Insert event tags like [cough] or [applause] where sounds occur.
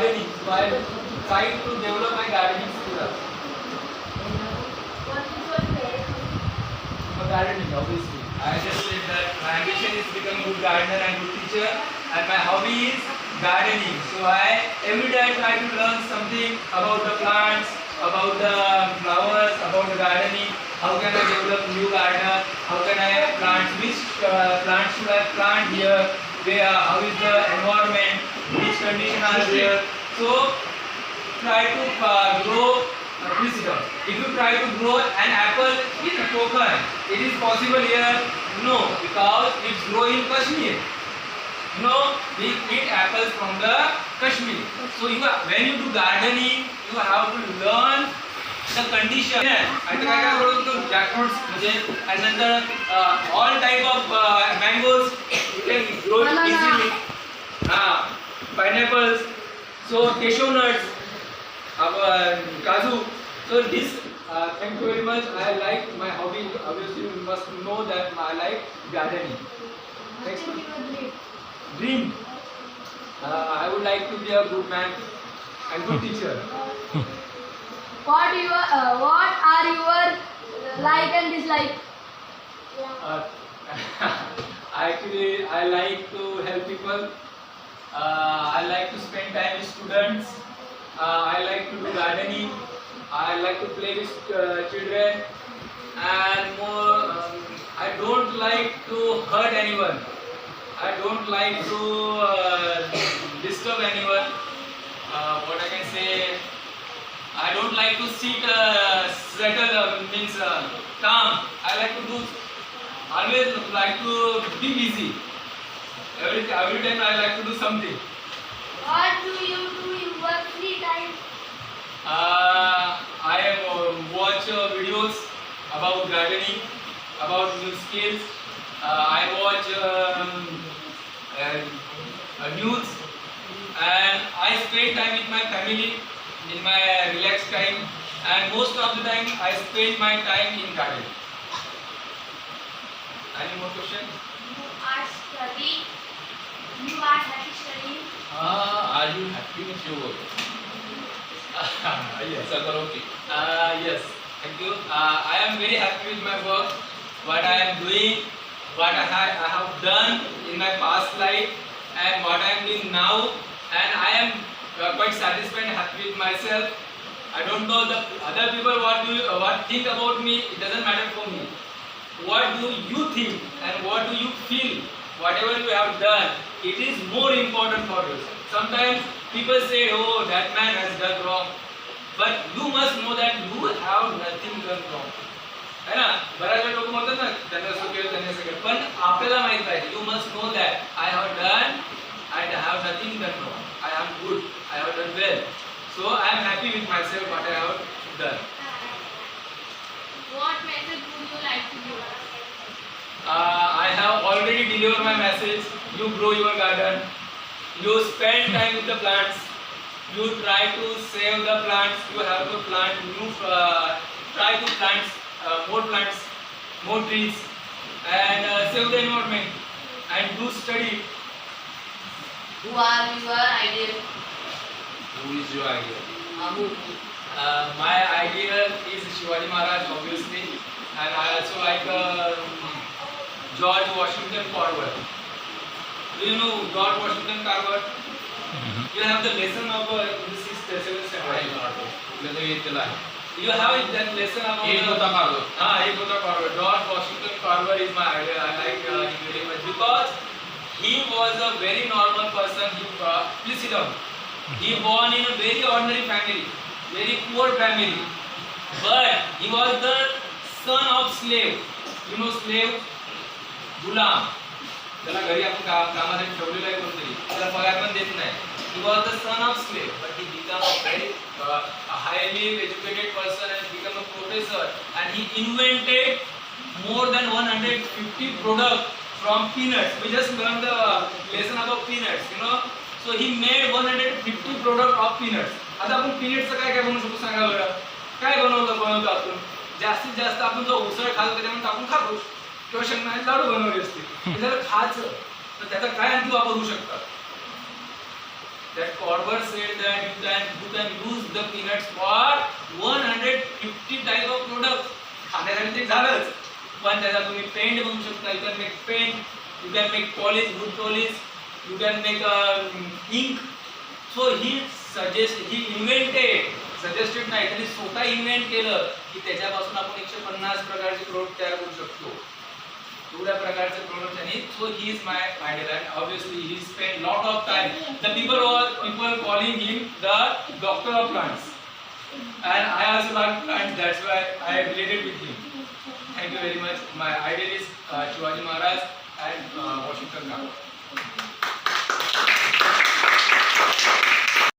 gardening. So I try to develop my gardening skills. What is your favorite? For gardening, obviously. I just said that my ambition is to become a good gardener and good teacher, and my hobby is gardening. So I every day I try to learn something about the plants, about the flowers, about the gardening. How can I develop new gardener? How can I plant which uh, plants should I plant here? Where? How is the environment? Which condition are there? So try to uh, grow uh, please sit down. If you try to grow an apple in a coconut, it is possible here? No, because it's growing in Kashmir. No, we eat apples from the Kashmir. So you are, when you do gardening, you have to learn the condition. आता काय काय बोलतो जॅकफ्रुट्स म्हणजे आणि नंतर all type of mangoes you can grow Banana. Easily हा pineapples, so cashew nuts, our kaju. So this, uh, thank you very much. I like my hobby. Obviously, you must know that I like gardening. Next your Dream. Uh, I would like to be a good man and good teacher. [laughs] what you uh, What are your like and dislike? Uh, [laughs] actually, I like to help people uh, I like to spend time with students. Uh, I like to do gardening. I like to play with uh, children. And more, um, I don't like to hurt anyone. I don't like to uh, disturb anyone. Uh, what I can say, I don't like to sit uh, settle uh, means uh, calm. I like to do always like to be busy. Every every time I like to do something. What do you do in your free time? Uh, I uh, watch uh, videos about gardening, about new skills. Uh, I watch um, uh, news, and I spend time with my family in my relaxed time. And most of the time, I spend my time in gardening. Any more questions? You are study. You are happy studying? Ah, are you happy with your work? [laughs] yes, okay. Uh, yes, thank you. Uh, I am very happy with my work, what I am doing, what I, ha I have done in my past life, and what I am doing now. And I am uh, quite satisfied and happy with myself. I don't know the other people what do you, uh, what think about me. It doesn't matter for me. What do you think and what do you feel Whatever you have done, it is more important for you. Sometimes people say, "Oh, that man has done wrong." but you must know that you have nothing done wrong है ना बऱ्याच वेळा लोक म्हणतात ना त्याने असं केलं त्याने असं केलं पण आपल्याला माहित पाहिजे you must know that I have done I have nothing done wrong I am good I have done well so I am happy with my self what I have done What message would you like to give? uh, I have already delivered my message. You grow your garden. You spend time with the plants. You try to save the plants. You have to plant new. Uh, try to plant uh, more plants, more trees, and uh, save the environment. And do study. Who are your ideal? who is your idea? Uh, who? Uh, my ideal is Shivaji Maharaj, obviously, and I also like uh, George Washington Carver. Do you know George Washington Carver? You have the lesson of uh, in the sixth, seventh I standard. not know. तुला तर येतेला आहे You have that lesson about. एक होता कागद Ah, एक होता Carver. George Washington Carver is my idol. I like uh, him very much because he was a very normal person. He, uh, please sit down. He born in a very ordinary family, very poor family, but he was the son of slave. You know slave, गुलाम. ज्याला घरी आपण का कामासाठी ठेवलेलं आहे कोणतरी. त्याला पगार पण देत नाही. किंवा was the son of slave but he become highly educated person and become a professor and he invented more than one hundred fifty product from peanuts we just learn the lesson about peanuts you know so he made one hundred fifty product of peanuts आता आपण पीनट्सचं काय काय बनवू शकतो सांगा बरं? काय बनवतो बनवतो आपण? जास्तीत जास्त आपण जो उसळ खातो त्याच्यामध्ये आपण खातो किंवा शेंगदाणे लाडू बनवले असतील. ते जर खायचं. तर त्याचा काय आणखी वापर होऊ शकतात that Corbett said that you can you can use the peanuts for 150 type of products. खाण्यासाठी ते झालंच. पण त्याचा तुम्ही पेंट बनवू शकता. You can make paint you can make polish good polish you can make ink so he suggest he invented suggested नाही त्यांनी स्वतः इन्व्हेंट केलं की त्याच्यापासून आपण एकशे पन्नास प्रकारचे प्रोडक्ट तयार करू शकतो. एवढ्या प्रकारचे प्रोडक्ट आणि so he is my idea and obviously he spend lot of time the people were people calling him the doctor of plants and I also like plants. That's why I related with him. Thank you very much. My idol is uh, Shivaji Maharaj and uh, Washington Gandhi.